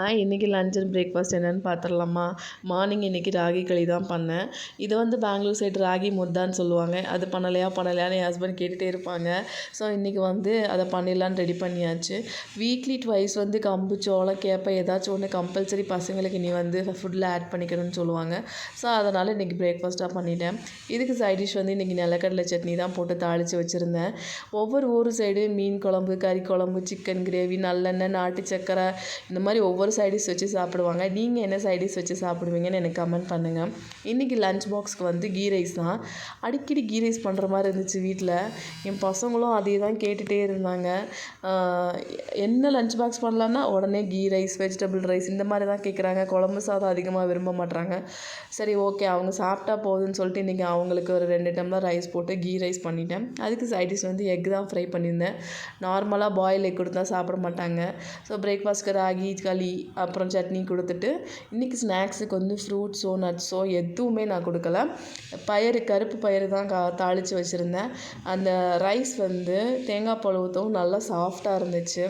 ஆ இன்றைக்கி lunch and breakfast என்னென்னு பார்த்துடலாமா? மார்னிங் இன்றைக்கி ராகி களி தான் பண்ணேன். இதை வந்து பெங்களூர் சைடு ராகி முத்தான்னு சொல்லுவாங்க. அது பண்ணலையா பண்ணலையான்னு என் ஹஸ்பண்ட் கேட்டுகிட்டே இருப்பாங்க. ஸோ இன்றைக்கி வந்து அதை பண்ணிடலான்னு ரெடி பண்ணியாச்சு. வீக்லி ட்வைஸ் வந்து கம்பு சோளம் கேப்பை ஏதாச்சும் ஒன்று கம்பல்சரி பசங்களுக்கு நீ வந்து ஃபுட்டில் ஆட் பண்ணிக்கணும்னு சொல்லுவாங்க. ஸோ அதனால் இன்றைக்கி பிரேக்ஃபாஸ்ட்டாக பண்ணிட்டேன். இதுக்கு சைட் டிஷ் வந்து இன்றைக்கி நிலக்கடலை சட்னி தான் போட்டு தாளித்து வச்சுருந்தேன். ஒவ்வொரு ஊர் சைடு மீன் குழம்பு கறி குழம்பு சிக்கன் கிரேவி நல்லெண்ணெய் நாட்டு சக்கரை இந்த மாதிரி ஒவ்வொரு ஒவ்வொரு சைடிஷ் வச்சு சாப்பிடுவாங்க. நீங்கள் என்ன சைடிஷ் வச்சு சாப்பிடுவீங்கன்னு எனக்கு கமெண்ட் பண்ணுங்கள் இன்றைக்கி லஞ்ச் பாக்ஸ்க்கு வந்து கீ ரைஸ் தான். அடிக்கடி கீ ரைஸ் பண்ணுற மாதிரி இருந்துச்சு வீட்டில் என் பசங்களும் அதே தான் கேட்டுகிட்டே இருந்தாங்க. என்ன லஞ்ச் பாக்ஸ் பண்ணலான்னா உடனே கீ ரைஸ் வெஜிடபிள் ரைஸ் இந்த மாதிரி தான் கேட்குறாங்க குழம்பு சாதம் அதிகமாக விரும்ப மாட்டுறாங்க சரி ஓகே அவங்க சாப்பிட்டா போதும்னு சொல்லிட்டு இன்றைக்கி அவங்களுக்கு ஒரு ரெண்டு டம்ளர் ரைஸ் போட்டு கீ ரைஸ் பண்ணிட்டேன். அதுக்கு சைடிஷ் வந்து எக் தான் ஃப்ரை பண்ணியிருந்தேன். நார்மலாக பாயில் எக் கொடுத்தா சாப்பிட மாட்டாங்க. ஸோ பிரேக்ஃபாஸ்ட்க்கு ராகி களி அப்புறம் சட்னி கொடுத்துட்டு இன்றைக்கி ஸ்நாக்ஸுக்கு வந்து ஃப்ரூட்ஸோ நட்ஸோ எதுவுமே நான் கொடுக்கல. பயிறு கருப்பு பயிறு தான் கா தாளித்து வச்சுருந்தேன். அந்த ரைஸ் வந்து தேங்காய் பால் ஊற்றவும் நல்லா சாஃப்டாக இருந்துச்சு.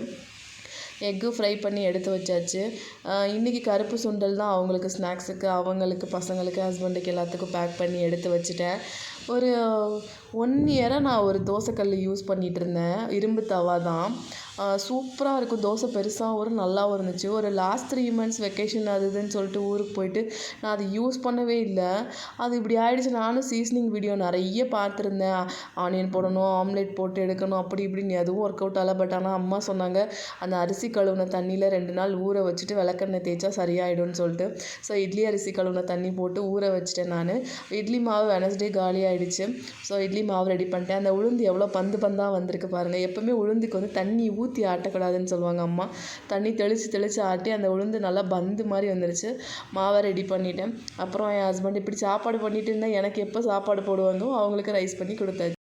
எக்கு ஃப்ரை பண்ணி எடுத்து வச்சாச்சு. இன்றைக்கி கருப்பு சுண்டல் தான் அவங்களுக்கு ஸ்நாக்ஸுக்கு அவங்களுக்கு பசங்களுக்கு ஹஸ்பண்டுக்கு எல்லாத்துக்கும் பேக் பண்ணி எடுத்து வச்சுட்டேன். ஒரு ஒன் இயராக நான் ஒரு தோசைக்கல் யூஸ் பண்ணிகிட்டு இருந்தேன். இரும்பு தவா தான். சூப்பராக இருக்கும். தோசை பெருசாகவும் ஒரு நல்லாவும் இருந்துச்சு. ஒரு லாஸ்ட் த்ரீ மந்த்ஸ் வெக்கேஷன் அது இதுன்னு சொல்லிட்டு ஊருக்கு போயிட்டு நான் அதை யூஸ் பண்ணவே இல்லை. அது இப்படி ஆகிடுச்சு நானும் சீசனிங் வீடியோ நிறைய பார்த்துருந்தேன். ஆனியன் போடணும் ஆம்லேட் போட்டு எடுக்கணும் அப்படி இப்படின்னு எதுவும் ஒர்க் அவுட் ஆகலை. பட் ஆனால் அம்மா சொன்னாங்க அந்த அரிசி கழுவுன தண்ணியில் ரெண்டு நாள் ஊற வச்சுட்டு விளக்கெண்ணெய் தேய்ச்சா சரியாயிடும்னு சொல்லிட்டு. ஸோ இட்லி அரிசி கழுவுன தண்ணி போட்டு ஊற வச்சுட்டேன் நான். இட்லி மாவு வெனஸ்டே காலி ஆகிடுச்சு ஸோ இட்லி மாவு ரெடி பண்ணிட்டேன். அந்த உளுந்து எவ்வளோ பந்து பந்தாக வந்திருக்கு பாருங்கள் எப்போவுமே உளுந்துக்கு வந்து தண்ணி ஊற்றி ஆட்டக்கூடாதுன்னு சொல்லுவாங்க அம்மா. தண்ணி தெளித்து தெளித்து ஆட்டி அந்த உளுந்து நல்லா பந்து மாதிரி வந்துருச்சு. மாவை ரெடி பண்ணிட்டேன். அப்புறம் என் ஹஸ்பண்ட் இப்படி சாப்பாடு பண்ணிட்டு இருந்தால் எனக்கு எப்போ சாப்பாடு போடுவாங்க? அவங்களுக்கு ரைஸ் பண்ணி கொடுத்தாச்சு.